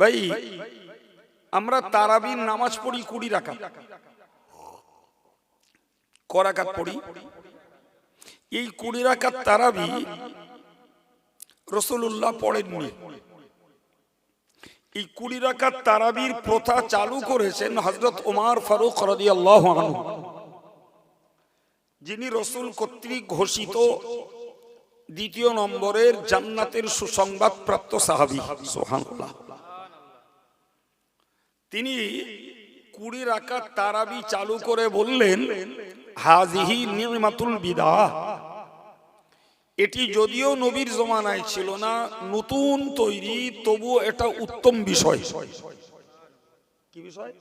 ভাই, আমরা তারাবির নামাজ পড়ি কুড়ি রাখা করাকাত পড়ি? এই কুড়ি রাকাত তারাবি রসুল্লাহ পড়েননি। এই কুড়ি রাকাত তারাবির প্রথা চালু করেছেন হজরত ওমার ফারুক রদি যিনি রসুল কর্তৃক ঘোষিত দ্বিতীয় নম্বরের জান্নাতের সুসংবাদ প্রাপ্ত সাহাবি। সোহানুল্লাহ তিনি কুড়ি রাকাত তারাবি চালু করে বললেন হাজিহি নিমাতুল বিদা এটি যদিও নবীর জমানায় ছিল না, নতুন তৈরি তবু এটা উত্তম বিষয়। কি বিষয়?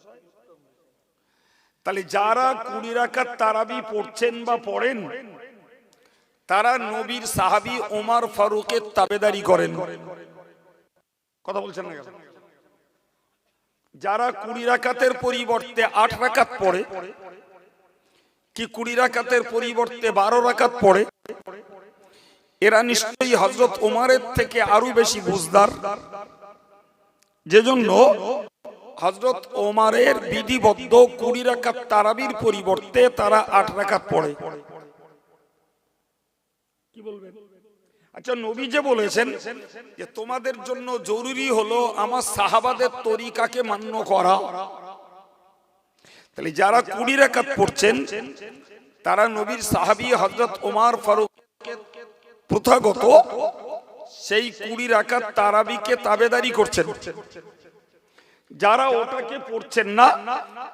তাহলে যারা কুড়ি রাকাত তারাবি পড়ছেন বা পড়েন, তারা নবীর সাহাবি ওমার ফারুকের তাবেদারি করেন। কথা বলছেন না? যারা কুড়ি রাকাতের পরিবর্তে আট রাকাত পড়ে কি কুড়ি রাকাতের পরিবর্তে বারো রাকাত পড়ে এরা নিশ্চয়ই হজরত ওমারের থেকে আরও বেশি বুঝদার। যে জন্য হজরত ওমারের বিধিবদ্ধ কুড়ি রাকাত তারাবির পরিবর্তে তারা আট রাকাত পড়ে। কি বলবেন? আচ্ছা নবী যে বলেছেন যে তোমাদের জন্য জরুরি হলো আমার সাহাবাদের তরিকাকে মান্য করা। তাহলে যারা কুড়ি রাকাত পড়ছেন, তারা নবীর সাহাবী হজরত ওমার ফারুক প্রথাগত, সেই কুড়ি রাকাত তারাবিকে তাবেদারি করছেন। যারা ওটাকে পড়ছেন না,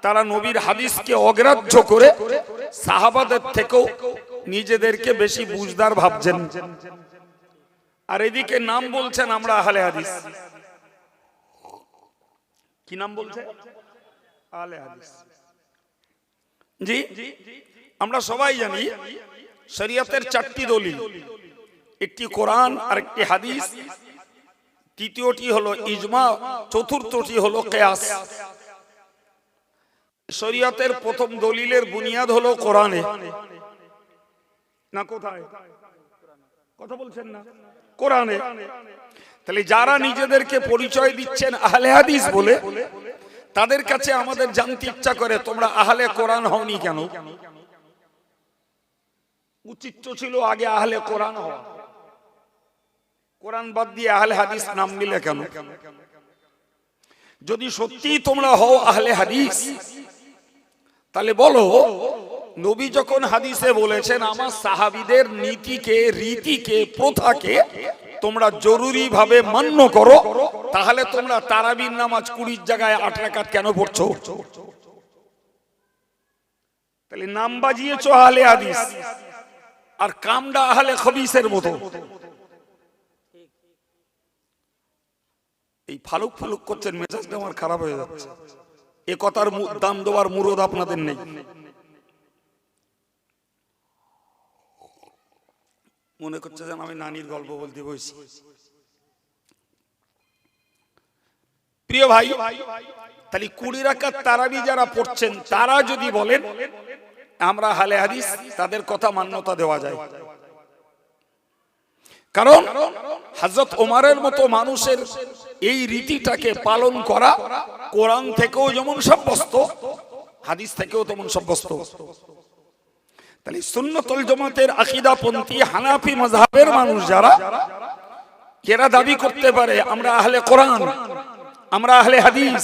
তারা নবীর হাদিসকে অগ্রাহ্য করে সাহাবাদের থেকেও নিজেদেরকে বেশি বুঝদার ভাবছেন। আর এদিকে নাম বলছেন আমরা আহলে হাদিস। কি নাম বলছে আহলে হাদিস। জি, আমরা সবাই জানি শরিয়তের চারটি দলিল। একটি কোরআন আর একটি হাদিস। তৃতীয়টি হলো ইজমা, চতুর্থটি হলো কেয়াস। শরিয়তের প্রথম দলিলের বুনিয়াদ হলো কোরআনে। না, কোথায়? কথা বলছেন না। কোরআনে। তাহলে যারা নিজেদেরকে পরিচয় দিচ্ছেন আহলে হাদিস বলে, তাদের কাছে আমাদের জানতে ইচ্ছা করে, তোমরা আহলে কোরআন হওনি কেন? উচিত ছিল আগে আহলে কোরআন হওয়া। কোরআন বাদ দিয়ে আহলে হাদিস নাম নিলে কেন? যদি সত্যি তোমরা হও আহলে হাদিস, তাহলে বলো নবী যখন হাদিসে বলেছেন, আমার সাহাবিদের নীতিকে, রীতিকে, প্রথাকে তোমরা জরুরি ভাবে মান্য করো, তাহলে তোমরা তারাবির নামাজ কুড়ির জায়গায় আট কেন পড়ছো? তাহলে নাম বাজিয়েছো আহলে হাদিস, আর কামডা আহলে খবিসের মতো। এই ফালুক ফালুক করছেন, মেজাজটা আমার খারাপ হয়ে যাচ্ছে। এ কথার দাম দেওয়ার মুরদ আপনাদের নেই। মনে করছে যেন আমি নানির গল্প বলতে বসছি প্রিয় ভাই, তাহলে কুড়ি রাকাত তারাবি যারা পড়ছেন, তারা যদি বলেন, আমরা হালে হাদিস তাদের কথা মান্যতা দেওয়া যায়। কারণ হজরত ওমারের মতো মানুষের এই রীতিটাকে পালন করা কোরআন থেকেও যেমন সাব্যস্ত, হাদিস থেকেও তেমন সাব্যস্ত। তাহলে সুন্নতুল জমাতের আকিদাপন্থী হানাফি মজহাবের মানুষ যারা, এরা দাবি করতে পারে, আমরা আহলে কোরআন, আমরা আহলে হাদিস,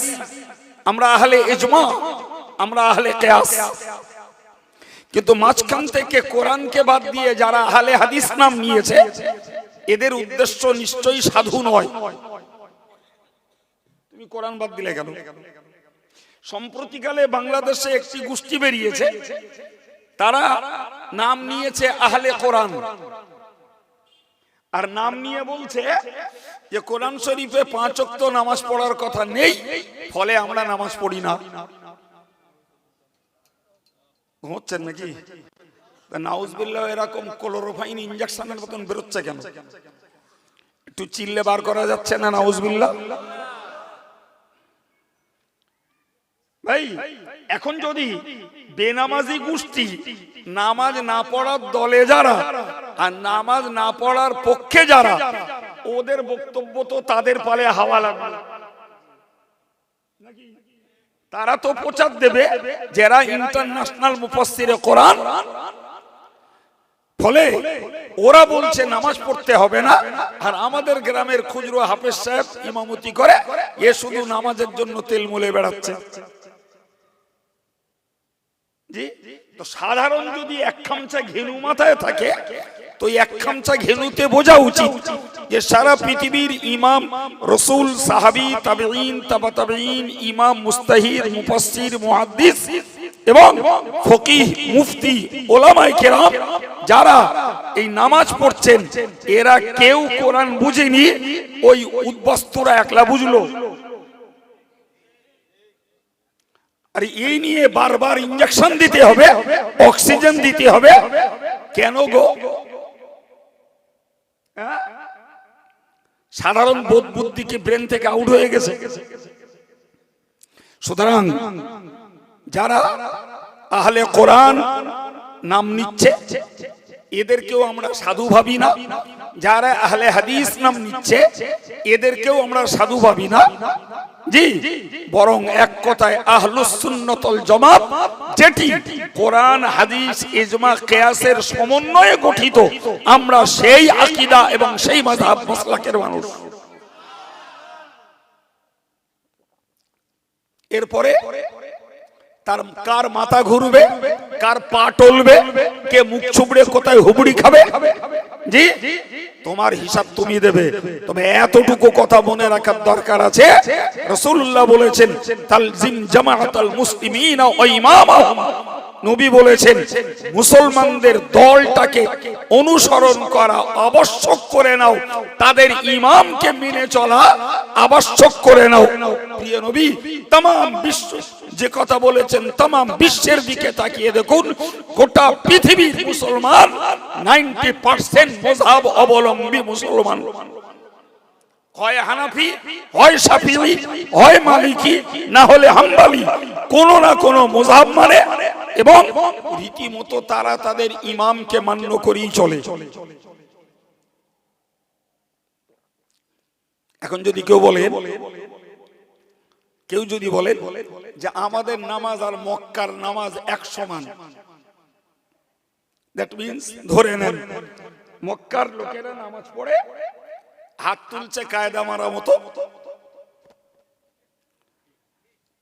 আমরা আহলে ইজমা, আমরা আহলে কেয়াস। কিন্তু মাঝখান থেকে কোরআনকে বাদ দিয়ে যারা আহলে হাদিস নাম নিয়েছে, এদের উদ্দেশ্য নিশ্চয়ই সাধু নয়। তুমি কোরআন বাদ দিলে কেন? সম্প্রতিকালে বাংলাদেশে একটি গোষ্ঠী বেরিয়েছে তারা নাম নিয়েছে আহলে কোরআন। আর নাম নিয়ে বলছে যে কোরআন শরীফে পাঁচ ওয়াক্ত নামাজ পড়ার কথা নেই, ফলে আমরা নামাজ পড়ি না। ঘুমোচ্ছেন নাকি? নাউজবিল্লাহ, এরকম ক্লোরোফাইন ইঞ্জেকশনের মতন বেরোচ্ছে কেন? একটু চিল্লে বার করা যাচ্ছে না নাউজবিল্লাহ? ভাই, এখন যদি বেনামাজি গোষ্ঠী নামাজ না পড়ার দলে যারা আর নামাজ না পড়ার পক্ষে যারা, ওদের বক্তব্য তো তাদের পালে হাওয়া লাগবে। তারা তো প্রচার দেবে যারা ইন্টারন্যাশনাল মুফাসসিরে কোরআন ফলে ওরা বলছে নামাজ পড়তে হবে না, আর আমাদের গ্রামের খুচরো হাফেজ সাহেব ইমামতি করে, এ শুধু নামাজের জন্য তেল মুলে বেড়াচ্ছে। তো সাধারণ যদি এক খামচা ঘেনু মাথায় থাকে, তো এক খামচা ঘেনুতে বোঝা উচিত যে সারা পৃথিবীর ইমাম, রসুল, সাহাবি তাবেইন তাবা তাবেইন ইমাম মুস্তাহিদ মুফাসসির, মুহাদ্দিস এবং ফকিহ, মুফতি, ওলামায়ে কেরাম, যারা এই নামাজ পড়ছেন, এরা কেউ কোরআন বুঝেনি, ওই উদ্বস্তুরা একলা বুঝলো। আর এই নিয়ে বারবার ইঞ্জেকশন দিতে হবে অক্সিজেন দিতে হবে। কেন গো? হ্যাঁ? সাধারণ বোধ বুদ্ধি কি ব্রেন থেকে আউট হয়ে গেছে? সুতরাং যারা আহলে কোরআন নাম নিচ্ছে, এদেরকেও আমরা সাধু ভাবি না। যারা আহলে হাদিস নাম নিচ্ছে, এদেরকেও আমরা সাধু ভাবি না। বরং এক কথায় আহলুস সুন্নতল জামাত, যেটি কোরআন, হাদিস, ইজমা, কিয়াসের সমন্বয়ে গঠিত, আমরা সেই আকীদা এবং সেই মাযহাব মাসলাকের মানুষ। এরপরে তার কার মাথা ঘুরবে? কার পা টলবে? কে মুখ ছুবড়ে কোথায় হুবড়ি খাবে? জি? তোমার হিসাব তুমি দেবে। তবে এতটুকু কথা মনে রাখার দরকার আছে। রাসূলুল্লাহ বলেছেন তালজিম জামাআতাল মুসলিমিনা ওয়া ইমামাহুম। নবী বলেছেন, মুসলমানদের দলটাকে অনুসরণ করা আবশ্যক করে নাও। তাদের ইমামকে মেনে চলা আবশ্যক করে নাও। প্রিয় নবী তাম বিশ্ব যে কথা বলেছেন তাম বিশ্বের দিকে তাকিয়ে দেখুন, গোটা পৃথিবীর মুসলমান নাইনটি পার্সেন্ট মজাব অবলম্বী মুসলমান। না হলে কোন না কোন মোজাব মানে এবং রীতিমতো তারা তাদের ইমামকে মান্য করেই চলে। এখন যদি কেউ বলে কেউ যদি বলেন যে আমাদের নামাজ আর মক্কার নামাজ এক সমান দ্যাট মিন্স ধরে নেন, মক্কার লোকেরা নামাজ পড়ে, হাত তুলছে কায়দা মারা মতো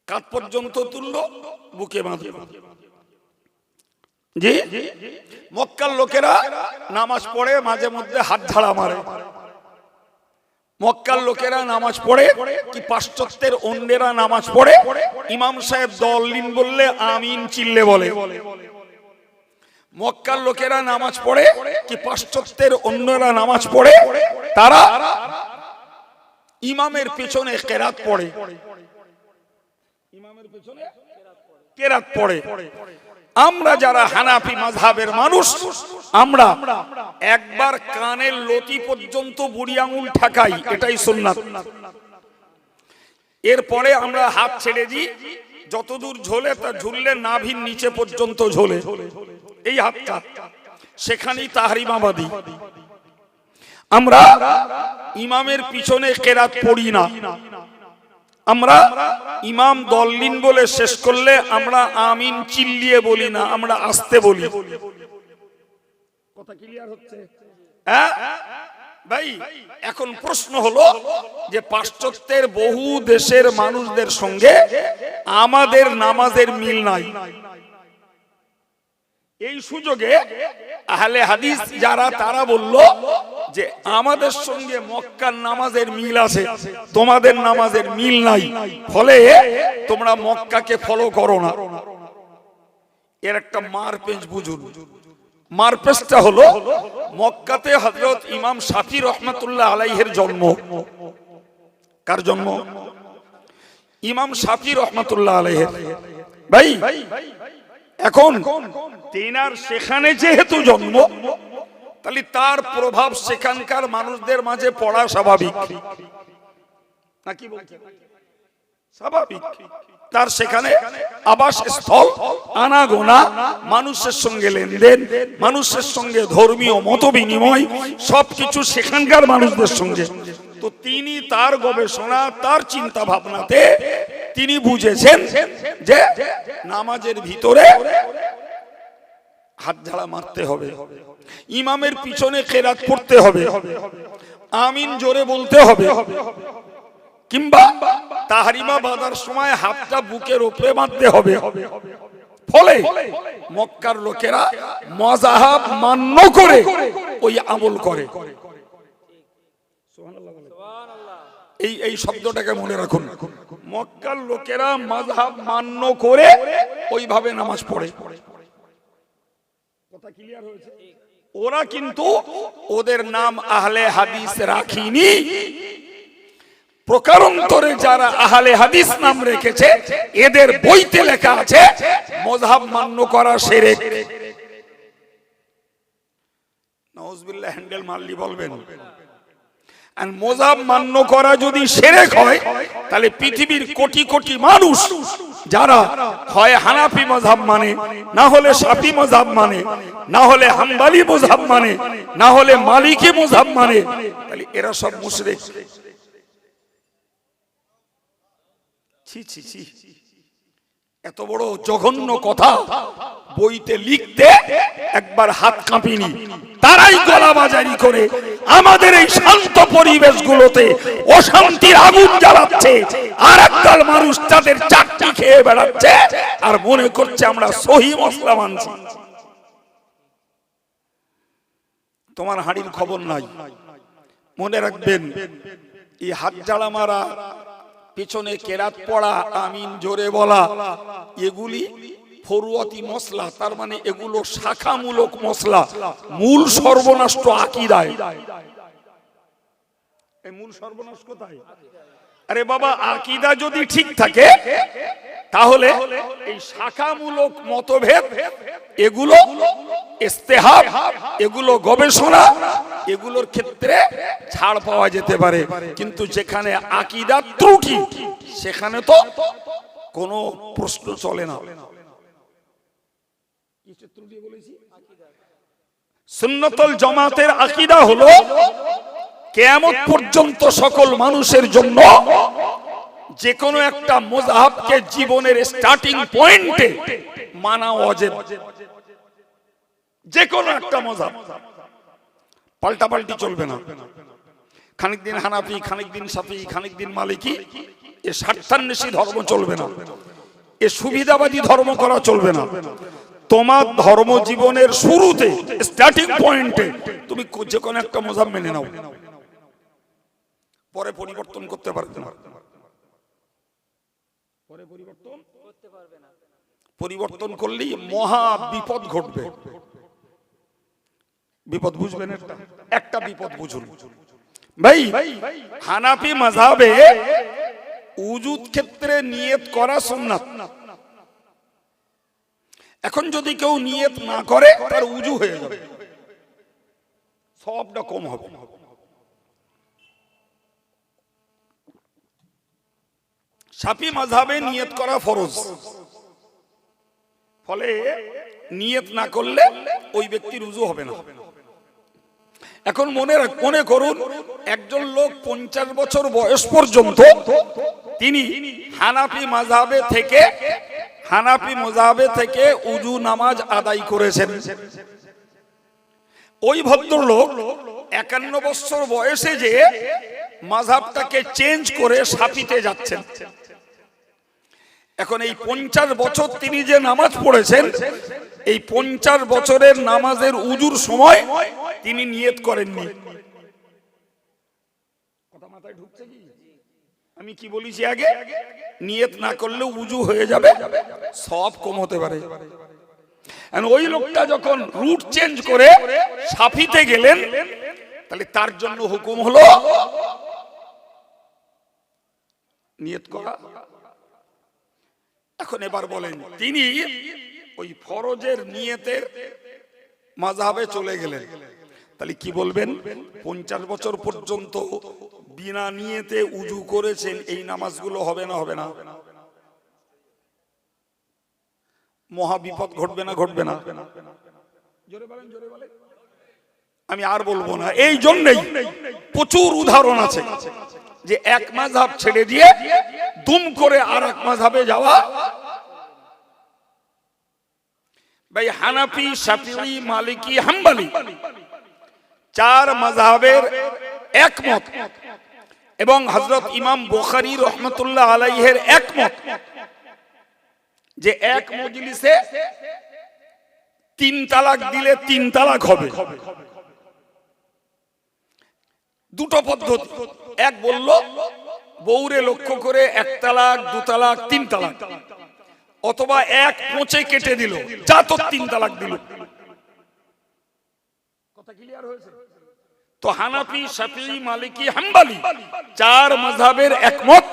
কাত পর্যন্ত তুললো, বুকে বাঁধল। জি? মক্কার লোকেরা নামাজ পড়ে, মাঝে মধ্যে হাত ঝাড়া মারে। মক্কার লোকেরা নামাজ পড়ে কি পাশ্চাত্যের অন্যেরা নামাজ পড়ে ইমাম সাহেব দলিন বললে আমিন চিল্লে বলে। মক্কার লোকেরা নামাজ পড়ে কি পাশ্চাত্যের অন্যরা নামাজ পড়ে তারা ইমামের পেছনে কেরাত পড়ে। ইমামের পেছনে কেরাত পড়ে। আমরা যারা হানাফি মাযহাবের মানুষ, আমরা একবার কানের লতি পর্যন্ত বুড়ি আঙুল ঠাকাই, এটাই সুন্নাত। এরপরে আমরা হাত ছেড়ে দিই, যতদূর ঝোলে তা ঝুললে নাভির নিচে পর্যন্ত ঝোলে। এই হাতটা, সেখানেই তাহারিমাবাদী আমরা ইমামের পিছনে কেরাত পড়ি না। আমরা ইমাম দল্লিন বলে শেষ করলে আমরা আমিন চিল্লিয়ে বলি না আমরা আসতে বলি। কথা ক্লিয়ার হচ্ছে? হ্যাঁ? ভাই এখন প্রশ্ন হলো যে পাশ্চাত্যের বহু দেশের মানুষদের সঙ্গে আমাদের নামাজের মিল নাই। এই সুযোগে আহলে হাদিস যারা তারা বলল যে আমাদের সঙ্গে মক্কার নামাজের মিল আছে, তোমাদের নামাজের মিল নাই। ফলে তোমরা মক্কাকে ফলো করো না। এর একটা মারপেঞ্চ বুঝুন। মারপেজটা হলো মক্কাতে হযরত ইমাম শাফি রহমাতুল্লাহ আলাইহের জন্ম। কার জন্ম? ইমাম শাফি রহমাতুল্লাহ আলাইহের। ভাই, এখন তেনার সেখানে যেহেতু জন্ম তাহলে তার প্রভাব সেখানকার মানুষদের মাঝে পড়া স্বাভাবিক। নাকি স্বাভাবিক। তার সেখানে আবাস স্থল আনাগোনা, মানুষের সঙ্গে লেনদেন, মানুষের সঙ্গে ধর্মীয় মত বিনিময়, সবকিছু সেখানকার মানুষদের সঙ্গে। তো তিনি তার গবেষণা, তার চিন্তা ভাবনাতে তিনি বুঝেছেন যে নামাজের ভিতরে হাত ঝাড়া মারতে হবে। ইমামের পিছনে কেরাত পড়তে হবে। আমিন জোরে বলতে হবে। কিংবা তাহারিমা বাঁধার সময় হাতটা বুকের উপরে বাঁধতে হবে। ফলে মক্কার লোকেরা মজাহাব মান্য করে ওই আমল করে। এই এই শব্দটাকে মনে রাখুন। মক্কার লোকেরা মাযহাব মান্য করে ওইভাবে নামাজ পড়ে। কথা ক্লিয়ার হয়েছে? ওরা কিন্তু ওদের নাম আহলে হাদিস রাখিনি। প্রকারান্তরে যারা আহলে হাদিস নাম রেখেছে, এদের বইতে লেখা আছে, মযহাব মান্য করা শিরক। নাউজুবিল্লাহ, হ্যান্ডেল মারলি বলবেন। আর মোজাব মান্য করা যদি সেরেক হয়, তাহলে পৃথিবীর কোটি কোটি মানুষ যারা হয় হানাফি মজাব মানে না হলে সাফি মজাব মানে না হলে হাম্বালি মজাব মানে না হলে মালিকি মজাব মানে তাহলে এরা সব মুশরিক। ছি ছি ছি। এত বড় জঘন্য কথা বইতে লিখতে একবার হাত কাঁপিনি। তারাই গলাবাজারি করে আমাদের এই শান্ত পরিবেশগুলোতে অশান্তির আগুন জ্বালাচ্ছে, আর একদল মানুষ তাদের চাকরি খেয়ে বেড়াচ্ছে, আর মনে করছে আমরা সহি মশলা মানছি। তোমার হাড়ির খবর নাই। মনে রাখবেন, এই হাত জ্বালা মারা পেছনে কেরাত পড়া, আমিন জোরে বলা। এগুলি ফরুয়াতি মশলা, তার মানে এগুলো শাখামূলক মশলা, মূল সর্বনাষ্ট আকিদায়। এই মূল সর্বনাশ কোথায়? আরে বাবা, আকিদা যদি ঠিক থাকে তাহলে এই শাখামূলক মতভেদ এগুলো ইস্তেহাব এগুলো গবেষণা এগুলোর ক্ষেত্রে ছাড় পাওয়া যেতে পারে। কিন্তু যেখানে আকিদা ত্রুটি সেখানে তো কোনো প্রশ্ন চলে না। সুন্নতল জামাতের আকিদা হলো কেয়ামত পর্যন্ত সকল মানুষের জন্য যে কোনো একটা মোজাহাবকে জীবনের স্টার্টিং পয়েন্টে মানা অজেব। যে কোনো একটা মজাব পাল্টাপাল্টি চলবে না। খানিক দিন হানাফি খানিক দিন সাফি খানিক দিন মালিকি, এ স্বার্থান্বেষী ধর্ম চলবে না। এ সুবিধাবাদী ধর্ম করা চলবে না। তোমার ধর্ম জীবনের শুরুতে স্টার্টিং পয়েন্টে তুমি যে কোনো একটা মজাব মেনে নাও। পরে পরিবর্তন করতে পারবে না। পরে পরিবর্তন? পরিবর্তন করলেই মহা বিপদ ঘটবে। বিপদ বুঝবেন একটা? একটা বিপদ বুঝুন। ভাই হানাফি মাযহাবে উজুদ ক্ষেত্রে নিয়ত করা সুন্নাত। এখন যদি কেউ নিয়ত না করে তার উজু হয়ে যাবে। সবটা কম হবে। সাফি মাযহাবে নিয়ত করা ফরজ। ফলে নিয়ত না করলে ওই ব্যক্তির উজু হবে না। এখন মনে মনে করুন, একজন লোক পঞ্চাশ বছর বয়স পর্যন্ত তিনি হানাফি মাযহাবে থেকে, হানাফি মাযহাবে থেকে উজু নামাজ আদায় করেছেন। ওই ভদ্রলোক একান্ন বছর বয়সে যে মাঝাবটাকে চেঞ্জ করে সাফিতে যাচ্ছেন। এখন এই পঞ্চাশ বছর তিনি যে নামাজ পড়েছেন, এই পঞ্চাশ বছরের নামাজের উজুর সময় তিনি নিয়ত করেননি। কি? আমি কি বলেছি আগে? নিয়ত না করলে উজু হয়ে যাবে, সব কম হতে পারে। ওই লোকটা যখন রুট চেঞ্জ করে সাফিতে গেলেন, তাহলে তার জন্য হুকুম হলো, নিয়ত করা। এখন এবার বলেন, তিনি ওই ফরজের নিয়তের মাঝাবে চলে গেলেন। তাহলে কি বলবেন? পঞ্চাশ বছর পর্যন্ত বিনা নিয়েতে উজু করেছেন, এই নামাজগুলো হবে না হবে না। মহা বিপদ ঘটবে না ঘটবে না। আমি আর বলব না, এই জন্যই প্রচুর উদাহরণ আছে। যে এক মাঝহাব ছেড়ে দিয়ে দুম করে আর এক মাঝাবে যাওয়া। ভাই হানাফি, শাফিঈ, মালিকি, হাম্বলি চার মাযহাবের একমত এবং হযরত ইমাম বুখারী রহমতুল্লাহ আলাইহের একমত যে এক মজলিসে তিন তালাক দিলে তিন তালাক হবে। দুটো পদ্ধতি। এক বলল বউরে লক্ষ্য করে এক তালাক দু তালাক তিন তালাক। অথবা এক পোঁচে কেটে দিল যা তো তিন তালাক দিল। কথা ক্লিয়ার হয়েছে? তো হানাফি শাফি মালিকি হাম্বালি চার মাযহাবের একমত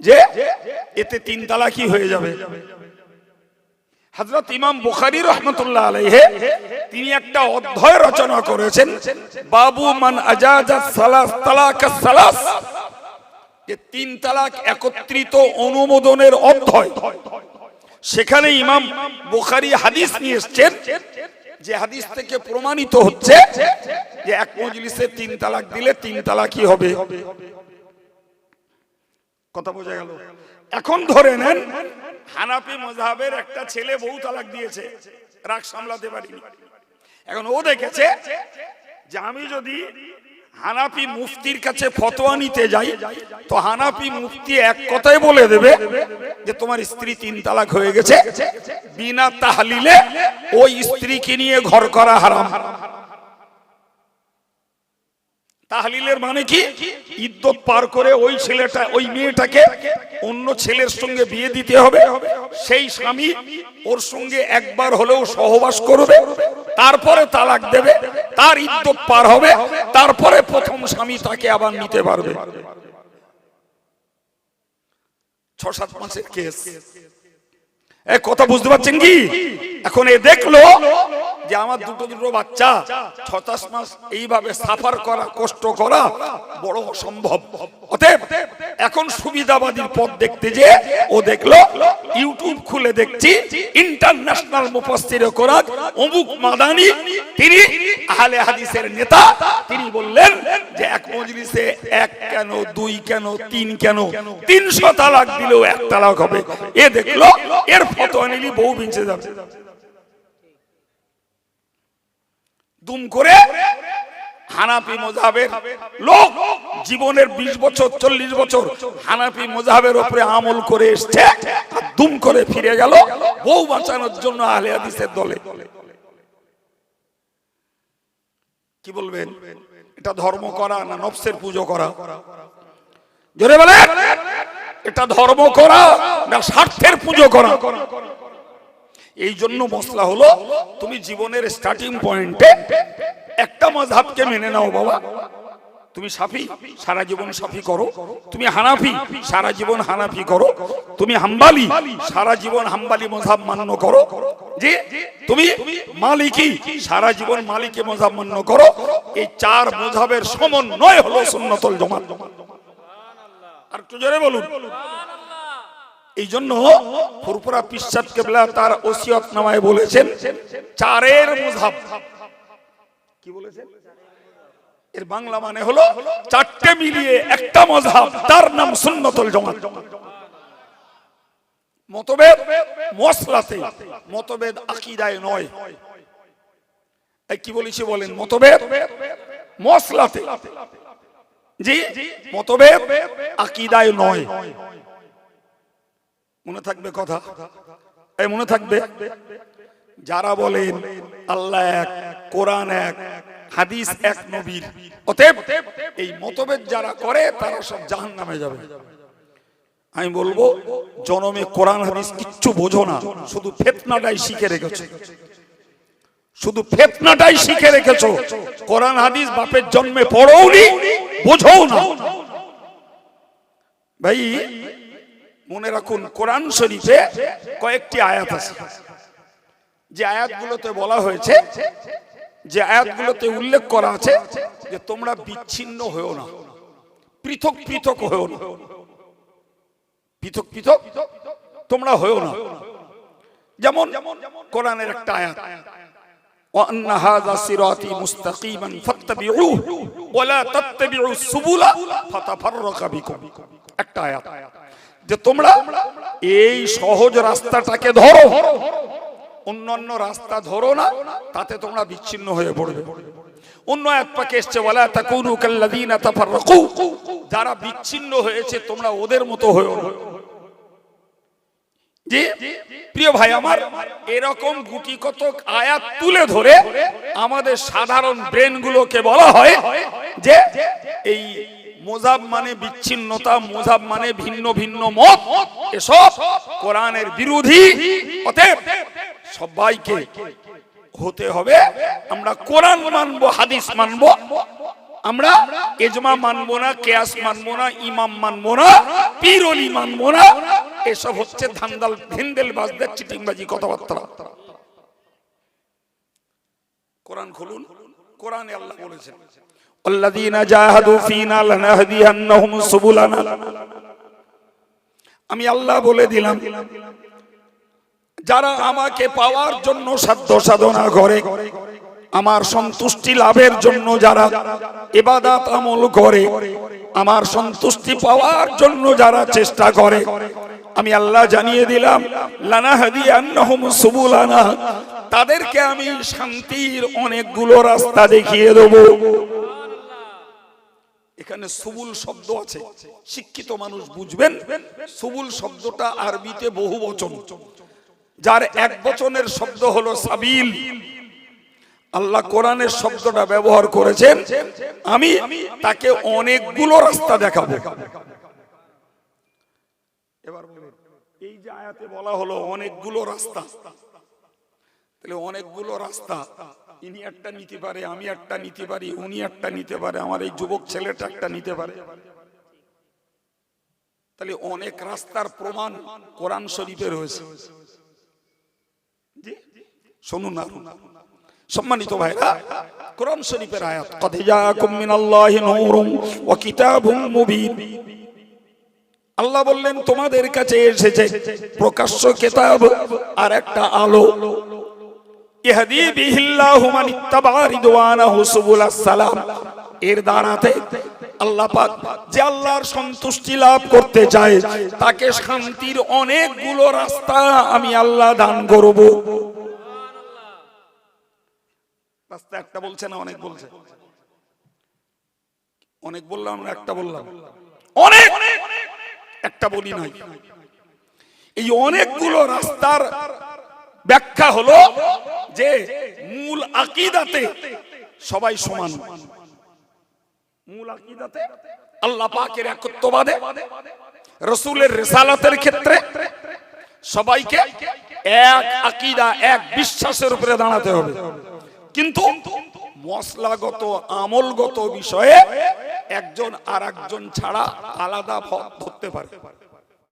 যে এতে তিন তালাকই হয়ে যাবে। হযরত ইমাম বুখারী রহমতুল্লাহ আলাইহি, তিনি একটা অধ্যায় রচনা করেছেন, বাবু মান সালাস, যে তিন তালাক একত্রিত অনুমোদনের অধ্যায়। সেখানে ইমাম বুখারী হাদিস নিয়ে এসেছেন, যে হাদিস থেকে প্রমাণিত হচ্ছে যে এক মজলিসে তিন তালাক দিলে তিন তালাকই হবে। কথা বোঝা গেল? এখন ধরে নেন হানাফি মজাহের একটা ছেলে বহু তালাক দিয়েছে, রাগ সামলাতে পারিনি। এখন ও দেখেছে যে আমি যদি হানাপি মুফতির কাছে ফতোয়া নিতে যাই, তো হানাফি মুফতি এক কথাই বলে দেবে যে তোমার স্ত্রী তিন তালাক হয়ে গেছে, বিনা তাহলিলে ওই স্ত্রীকে নিয়ে ঘর করা হারাম। তাহলিলের মানে কি? ইদ্যত পার করে ওই ছেলেটা, ওই মেয়েটাকে অন্য ছেলের সঙ্গে বিয়ে দিতে হবে। সেই স্বামী ওর সঙ্গে একবার হলেও সহবাস করবে, তারপরে তালাক দেবে, তার ইদ্যত পার হবে, তারপরে প্রথম স্বামী তাকে আবার নিতে পারবে। ছ সাত মাসের কেস। কথা বুঝতে পারছেন কি? এখন এ দেখল যে আমার দুটো দুটো বাচ্চা ছতাশ মাস এইভাবে সাফার করা, কষ্ট করা বড় অসম্ভব। অতএব এখন সুবিধাবাদীর পথ দেখতে যে ও দেখল, ইউটিউব খুলে দেখছি, ইন্টারন্যাশনাল মুফাসসির কোরআন অমুক মাদানি, তিনি আহলে হাদিসের নেতা, তিনি বললেন যে এক মজলিসে এক কেন, দুই কেন, তিন কেন, তিনশো তালাক দিলেও এক তালাক হবে। এ দেখল, এর ফতোয়া নিলি বউ বিঞ্চে যাবে। দুম করে হানাফি মোজাহের লোক জীবনের ২০ বছর, চল্লিশ বছর হানাফি মোজাহের উপরে আমল করে এসছে দুম করে ফিরে গেল বউ বাঁচানোর জন্য আহলে হাদিসের দলে। কি বলবেন? এটা ধর্ম করা না নফসের পুজো করা? জোরে বলে এটা ধর্ম করা না স্বার্থের পুজো করা? এই জন্য মশলা হলো, তুমি জীবনের স্টার্টিং পয়েন্টে একটা মজহাবকে মেনে নাও বাবা। তুমি সাফি, সারা জীবন সাফি করো। তুমি হানাফি, সারা জীবন হানাফি করো। তুমি হাম্বালি, সারা জীবন হাম্বালি মজহাব মান্য করো। যে তুমি মালিকি, সারা জীবন মালিকি মজাব মান্য করো। এই চার মজহাবের সমন্বয় হলো সুন্নতুল জমা আর একটু জোরে বলুন। এই জন্য ফুরপুরা পিসাদ কেবলা তার ওসিয়ত নামায় বলেছেন, চারের মুজাব কি বলেছেন? এর বাংলা মানে হলো চারটে মিলিয়ে একটা মজহাব তার নাম সুন্নতুল জামাত। মতভেদ মশলাতে মতভেদ আকীদায় নয়। কি বলেছি বলেন? মতভেদ মশলাতে জি, মতভেদ আকীদায় নয়। মনে থাকবে কথা? এই মনে থাকবে? যারা বলেন, আল্লাহ এক, কোরআন এক, হাদিস এক নবীর। অতএব এই মতভেদ যারা করে, তারা সব জাহান নামে যাবে। আমি বলব, জনমে কোরআন হাদিস কিচ্ছু বোঝো না, শুধু ফেতনাটাই শিখে রেখেছো। শুধু ফেতনাটাই শিখে রেখেছো। কোরআন হাদিস বাপের জন্মে পড়োনি বোঝো না। ভাই মনে রাখুন কোরআন শরীফে কয়েকটি আয়াত আছে যে আয়াতগুলোতে বলা হয়েছে যে আয়াতগুলোতে উল্লেখ করা আছে যে তোমরা বিচ্ছিন্ন হয়েও না পৃথক পৃথক হয়েও না পৃথক পৃথক তোমরা হয়েও না যেমন কোরআনের একটা আয়াত وأن هذا صراطي مستقيما فاتبعوه ولا تتبعوا السبل فتفرق بكم একটা আয়াত যে তোমরা এই সহজ রাস্তাটাকে ধরো। অন্যান্য রাস্তা ধরো না, তাতে তোমরা বিচ্ছিন্ন হয়ে পড়বে। অন্য এক পাকে এসছে বলা তাকুনু কাল্লাযীনা তাফাররাকু। যারা বিচ্ছিন্ন হয়েছে, তোমরা ওদের মতো হয়েও না। যে, প্রিয় ভাই আমার, এরকম গুটি কত আয়াত তুলে ধরে আমাদের সাধারণ ব্রেন গুলোকে বলা হয় যে, এই মোজাব মানে বিচ্ছিন্নতা, মোজাব মানে ভিন্ন ভিন্ন মত। এসব কোরআনের বিরোধী। অতএব সবাইকে হতে হবে, আমরা কোরআন মানবো, হাদিস মানবো। আমরা এজমা মানবো না, কেয়াস মানবো না, ইমাম মানবো না, পিরলি মানবো না। এসব হচ্ছে ধান্দাল ভিন্দেল বাজদের চিটিংবাজি কথাবার্তা। কোরআন খুলুন, কোরআনে আল্লাহ বলেছেন। আমি আল্লাহ বলে দিলাম, যারা আমাকে পাওয়ার জন্য সাধ্য সাধনা করে, আমার সন্তুষ্টি লাভের জন্য যারা এবাদাত আমল করে, আমার সন্তুষ্টি পাওয়ার জন্য যারা চেষ্টা করে, আমি আল্লাহ জানিয়ে দিলাম সুবুলানা, তাদেরকে আমি শান্তির অনেকগুলো রাস্তা দেখিয়ে দেবো। এখানে সবুল শব্দ আছে। শিক্ষিত মানুষ বুঝবেন, সুবুল শব্দটা আরবিতে বহু বচন। যার এক বচনের শব্দ হলো সাবিল। আল্লাহ কোরআনের শব্দটা ব্যবহার করেছেন। আমি তাকে অনেকগুলো রাস্তা দেখাবো। এবার এই যে আয়াতে বলা হলো অনেকগুলো রাস্তা, তাহলে অনেকগুলো রাস্তা ইনি একটা নিতে পারে, আমি একটা নিতে পারি, উনি একটা নিতে পারে, আমার এই যুবক ছেলেটা একটা নিতে পারে। তাহলে অনেক রাস্তার প্রমাণ কোরআন শরীফে রয়েছে শুনুন না সম্মানিত ভাইরা, কোরআন শরীফের আয়াত, কদ জাআকুম মিনাল্লাহি নূরুন ওয়া কিতাবুম মুবিন। আল্লাহ বললেন, তোমাদের কাছে এসেছে প্রকাশ্য কিতাব আর একটা আলো। ইহদি সালাম। এর দ্বারাতে আল্লাহ পাক যে আল্লাহর সন্তুষ্টি লাভ করতে চায়, তাকে শান্তির অনেকগুলো রাস্তা আমি আল্লাহ দান করব। রাস্তা একটা বলছে না অনেক বলছে? অনেক বললাম না একটা বললাম? অনেক! একটা বলি নাই। এই অনেকগুলো রাস্তার ব্যাখ্যা হলো যে মূল আকিদাতে সবাই সমান। মূল আকিদাতে আল্লাহ পাকের একত্ববাদে, রসুলের রেসালাতের ক্ষেত্রে সবাইকে এক আকিদা, এক বিশ্বাসের উপরে দাঁড়াতে হবে। কিন্তু মশলাগত, আমলগত বিষয়ে একজন আর ছাড়া আলাদা ধরতে পারে।